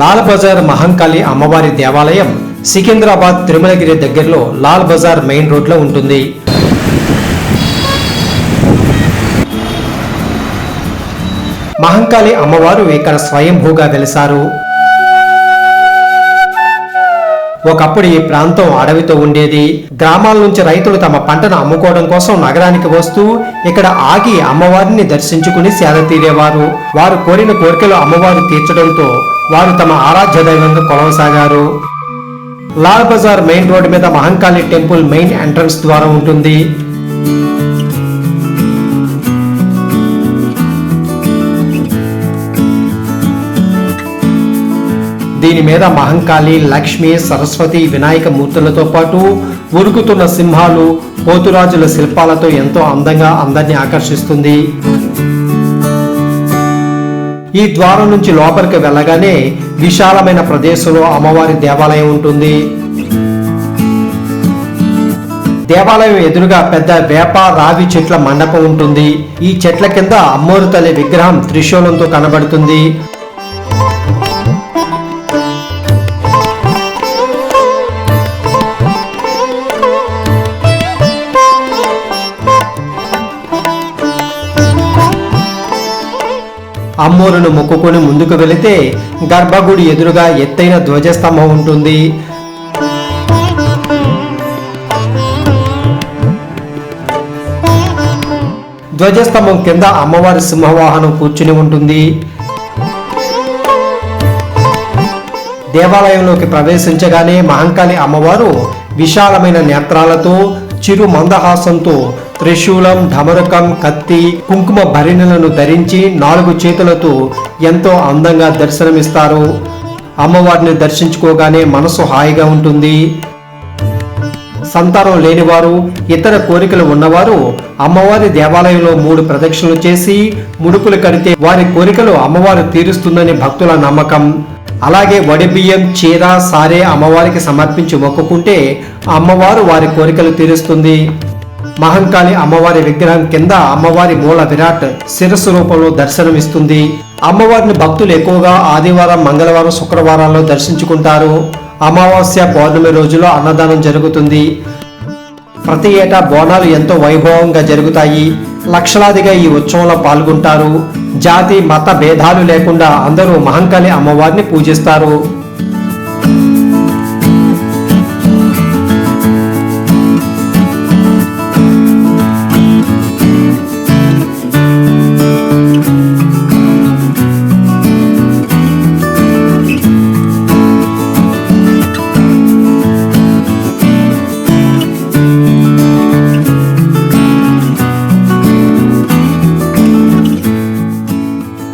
లాల్ బజార్ మహంకాళి అమ్మవారి దేవాలయం సికింద్రాబాద్ తిరుమలగిరి దగ్గరలో లాల్ బజార్ మెయిన్ రోడ్లో ఉంటుంది. మహంకాళి అమ్మవారు ఇక్కడ స్వయంభూగా వెలిసారు. ఒకప్పుడు ఈ ప్రాంతం అడవితో ఉండేది. గ్రామాల నుంచి రైతులు తమ పంటను అమ్ముకోవడం కోసం నగరానికి వస్తూ ఇక్కడ ఆగి అమ్మవారిని దర్శించుకుని సేద తీరేవారు. వారు కోరిన కోరికలు అమ్మవారు తీర్చడంతో వారు తమ ఆరాధ్య దైవంగా కొనసాగారు లాల్ బజార్ మెయిన్ రోడ్డు మీద మహంకాళి టెంపుల్ మెయిన్ ఎంట్రన్స్ ద్వారా ఉంటుంది. దీని మీద మహంకాళి లక్ష్మి సరస్వతి వినాయక మూర్తులతో పాటు ఉరుకుతున్న సింహాలు పోతురాజుల శిల్పాలతో ఎంతో అందంగా అందరినీ ఆకర్షిస్తుంది. ఈ ద్వారం నుంచి లోపలికి వెళ్ళగానే విశాలమైన ప్రదేశంలో అమ్మవారి దేవాలయం ఉంటుంది. దేవాలయం ఎదురుగా పెద్ద వేప రావి చెట్ల మండపం ఉంటుంది. ఈ చెట్ల కింద అమ్మోరు తల్లి విగ్రహం త్రిశూలంతో కనబడుతుంది. అమ్మోరును మొక్కుకొని ముందుకు వెళితే గర్భగుడి ఎదురుగా ఎత్తైన ధ్వజస్తంభం ఉంటుంది. ధ్వజస్తంభం కింద అమ్మవారి సింహవాహనం కూర్చుని ఉంటుంది. దేవాలయంలోకి ప్రవేశించగానే మహంకాళి అమ్మవారు విశాలమైన నేత్రాలతో చిరు మందహాసంతో త్రిశూలం ఢమరకం కత్తి కుంకుమ భరిణలను ధరించి నాలుగు చేతులతో ఎంతో అందంగా దర్శనమిస్తారు. అమ్మవారిని దర్శించుకోగానే మనసు హాయిగా ఉంటుంది. సంతానం లేనివారు ఇతర కోరికలు ఉన్నవారు అమ్మవారి దేవాలయంలో మూడు ప్రదక్షిణలు చేసి ముడుపులు కడితే వారి కోరికలు అమ్మవారు తీరుస్తుందని భక్తుల నమ్మకం. అలాగే వడిబియ్యం చీర సారే అమ్మవారికి సమర్పించి మొక్కుకుంటే అమ్మవారు వారి కోరికలు తీరుస్తుంది. మహంకాళి అమ్మవారి విగ్రహం కింద అమ్మవారి మూల విరాట్ శిరస్సు రూపంలో దర్శనమిస్తుంది. అమ్మవారిని భక్తులు ఎక్కువగా ఆదివారం మంగళవారం శుక్రవారాల్లో దర్శించుకుంటారు. అమావాస్య పౌర్ణమి రోజులో అన్నదానం జరుగుతుంది. ప్రతి ఏటా బోనాలు ఎంతో వైభవంగా జరుగుతాయి. లక్షలాదిగా ఈ ఉత్సవంలో పాల్గొంటారు. జాతి మత భేదాలు లేకుండా అందరూ మహంకాళి అమ్మవారిని పూజిస్తారు.